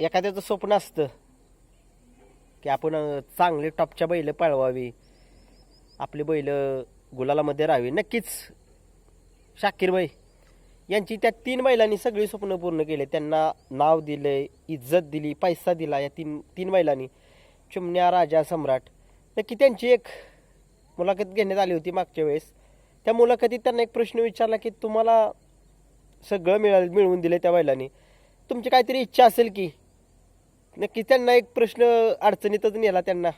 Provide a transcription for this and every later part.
एखाद्याचं स्वप्न असतं की आपण चांगली टॉपच्या बैलं पळवावी. आपली बैलं गुलालामध्ये राहावी. नक्कीच. शाकीरबाई यांची त्या तीन बैलांनी सगळी स्वप्न पूर्ण केले. त्यांना नाव दिले इज्जत दिली पैसा दिला या तीन तीन बैलांनी. चिमण्या राजा सम्राट. नक्की त्यांची एक मुलाखत घेण्यात आली होती मागच्या वेळेस. त्या मुलाखतीत त्यांना एक प्रश्न विचारला की तुम्हाला सगळं मिळालं मिळवून दिले त्या बैलांनी. तुमची काहीतरी इच्छा असेल की नक्की त्यांना एक प्रश्न अडचणीतच नेला त्यांना.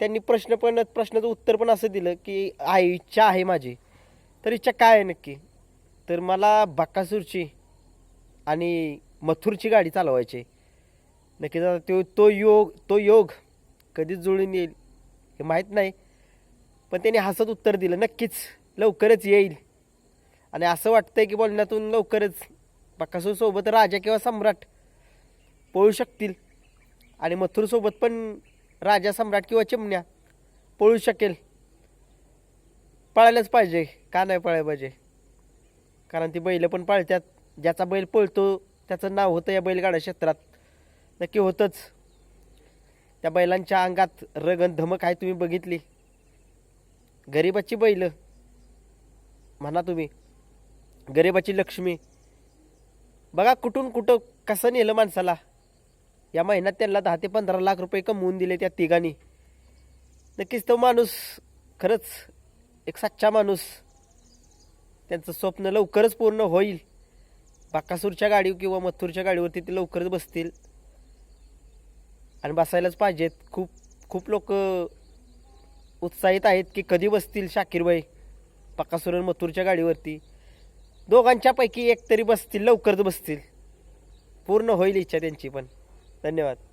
त्यांनी प्रश्न पण प्रश्नाचं उत्तर पण असं दिलं की आहे इच्छा आहे माझी. तर इच्छा काय आहे नक्की? तर मला बकासूरची आणि मथुरची गाडी चालवायची नक्कीच आता तो तो योग तो योग कधीच जुळून येईल हे माहीत नाही. पण त्यांनी हसत उत्तर दिलं नक्कीच लवकरच येईल. आणि असं वाटतंय की बोलण्यातून लवकरच बकासूरसोबत राजा किंवा सम्राट पळू शकतील. आणि मथुरसोबत पण राजा सम्राट किंवा चिमण्या पळू शकेल. पळायलाच पाहिजे का नाही पळायला पाहिजे? कारण ती बैलं पण पळतात ज्याचा बैल पळतो त्याचं नाव होतं या बैलगाड्या क्षेत्रात. नक्की होतंच. त्या बैलांच्या अंगात रगन धमक आहे तुम्ही बघितली. गरिबाची बैल. म्हणा तुम्ही. गरिबाची लक्ष्मी. बघा कुठून कुठं कसं नेलं माणसाला. या महिन्यात त्यांना दहा ते पंधरा लाख रुपये कमवून दिले त्या तिघांनी. नक्कीच तो माणूस खरंच एक सच्चा माणूस. त्यांचं स्वप्न लवकरच पूर्ण होईल. बाकासूरच्या गाडी किंवा मथुरच्या गाडीवरती ते लवकरच बसतील. आणि बसायलाच पाहिजेत. खूप खूप लोक उत्साहित आहेत की कधी बसतील शाकीरबाई बाकासूर आणि मथुरच्या गाडीवरती. दोघांच्यापैकी एक तरी बसतील लवकरच बसतील. पूर्ण होईल इच्छा त्यांची पण. धन्यवाद.